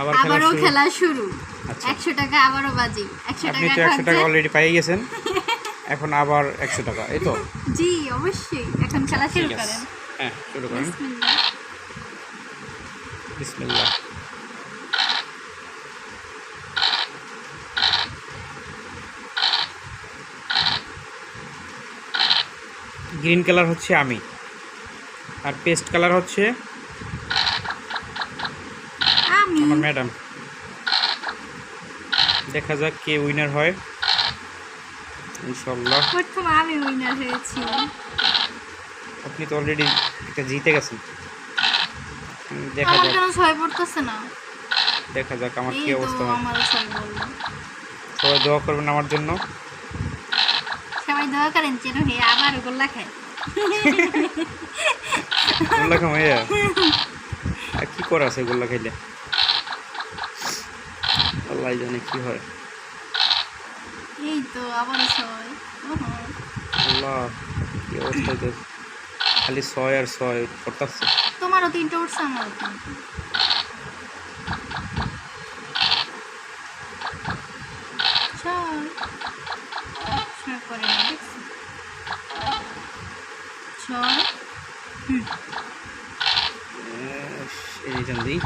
আবার আবারও। খেলা শুরু। আচ্ছা। একশো টাকা আবারও বাজি একশো আপনি টাকা তো একশো টাকা অলরেডি পেয়ে গেছেন। এখন আবার একশো টাকা এই তো? জি অবশ্যই। এখন খেলা শুরু করেন। হ্যাঁ শুরু করেন। বিসমিল্লাহ। গ্রিন কালার হচ্ছে আমি। আর পেস্ট কালার হচ্ছে আমি আমার ম্যাডাম। দেখা যাক কে উইনার হয়। ইনশাল্লাহ প্রথম আমি উইনার হয়েছি আপনি তো অলরেডি একটা জিতে গেছেন। দেখা যাক। কেন ছয় পড়তেছে না? দেখা যাক আমার কি অবস্থা হয়। আমার ছয় বলল। সবাই দোয়া করবেন আমার জন্য। সবাই দোয়া করেন যেন হে আবার গোল্লা খায়। গোল্লা খামাইয়া আর কি করা আছে গোল্লা খাইলে? আল্লাহ জানে কি হয়। এই তো আবার ছয় আল্লাহ কি অবস্থা তো খালি ছয় আর ছয় তোমারও তিনটা উঠছে আমারও তিনটা। ছয়। দেখছি। এই যে দিই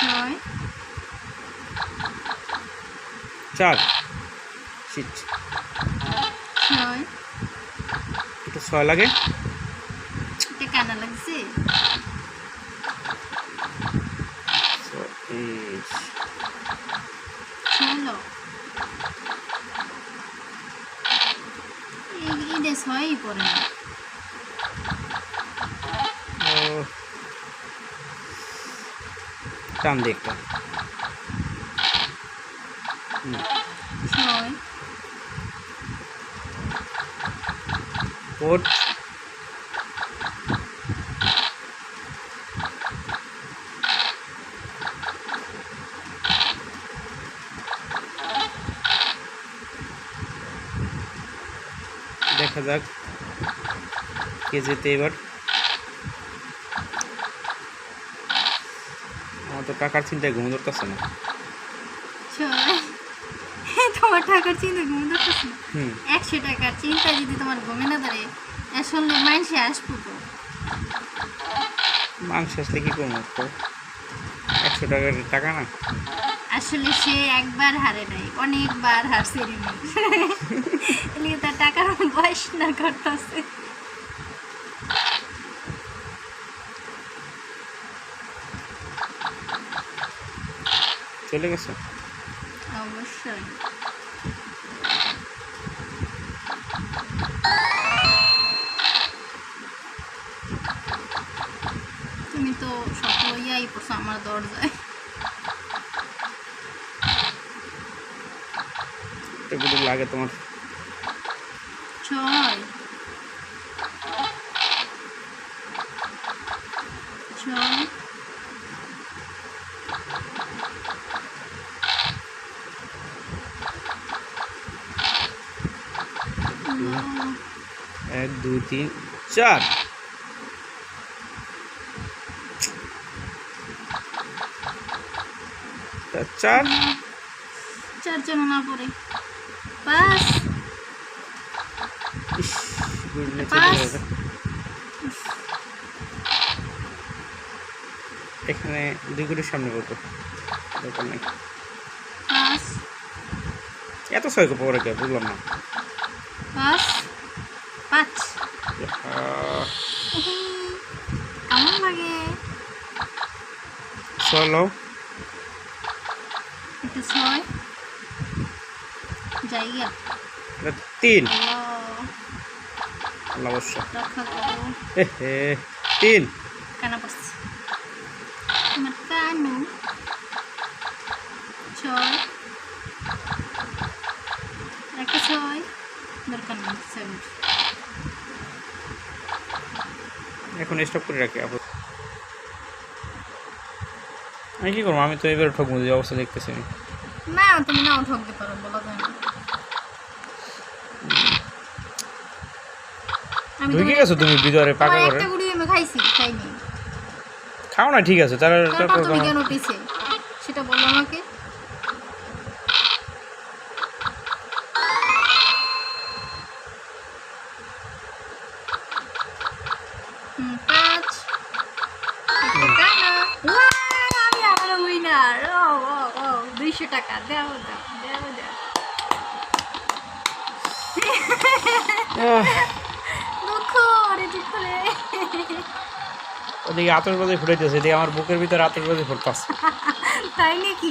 ছয় চার। ছয়। লাগে। এটা কানা লাগছে? ছয়, এটা ছয়ই পড়ে না। ও। টান দিই ছয় ওট দেখা যাক কে যেতে এবার। আমার তো টাকার চিন্তায় ঘুম ধরতেছে না। তোমার টাকার চিন্তা ঘুম ধরতেছে একশো টাকার চিন্তা যদি তোমার ঘুমে না ধরে আসলে মানুষে আসব তো। মাংস আসলে কি করব তো? একশো টাকার টাকা না? আসলে সে একবার হারে নাই অনেকবার হারছে রিমি তার টাকার বয়স না করতেছে চলে গেছে? অবশ্যই। সব লইয়াই পড়ছো আমার দরজায় এগুলো লাগে তোমার ছয় ছয় উম, এক দুই তিন চার তা চার। চারজন না পড়ে। পাঁচ। পাঁচ। এখানে দুই গুটির সামনে কত দরকার নেই। পাঁচ। এত ছয় পরে কে? বুঝলাম না। পাঁচ। পাঁচ। কেমন লাগে? ছয় জায়গা এটা তিন। আল্লাহ অবশ্য তিন। কানা পড়ছে। তোমার কানু। ছয়। একটা ছয়। দরকার নেই সেভেন এখন স্টপ করে রাখি আমি কি করব? আমি তো এবার ঠকবো যে অবস্থা দেখতেছি আমি। না তুমি নাও ঠকতে পারো বলা যায় না। ঢুকে গেছো? তুমি ভিতরে পাকা করে একটা গুড়ি আমি খাইছি খাইনি। খাও না ঠিক আছে তারা তারপর কেন পিছে? সেটা বলো আমাকে। দুইশো টাকা। দাও দাও দাও দাও। দুঃখ রে দুঃখ রে। ওদিকে আতসবাজি ফুটাইতেছে এদিকে আমার বুকের ভিতরে আতসবাজি ফুটতাছে। তাই নাকি?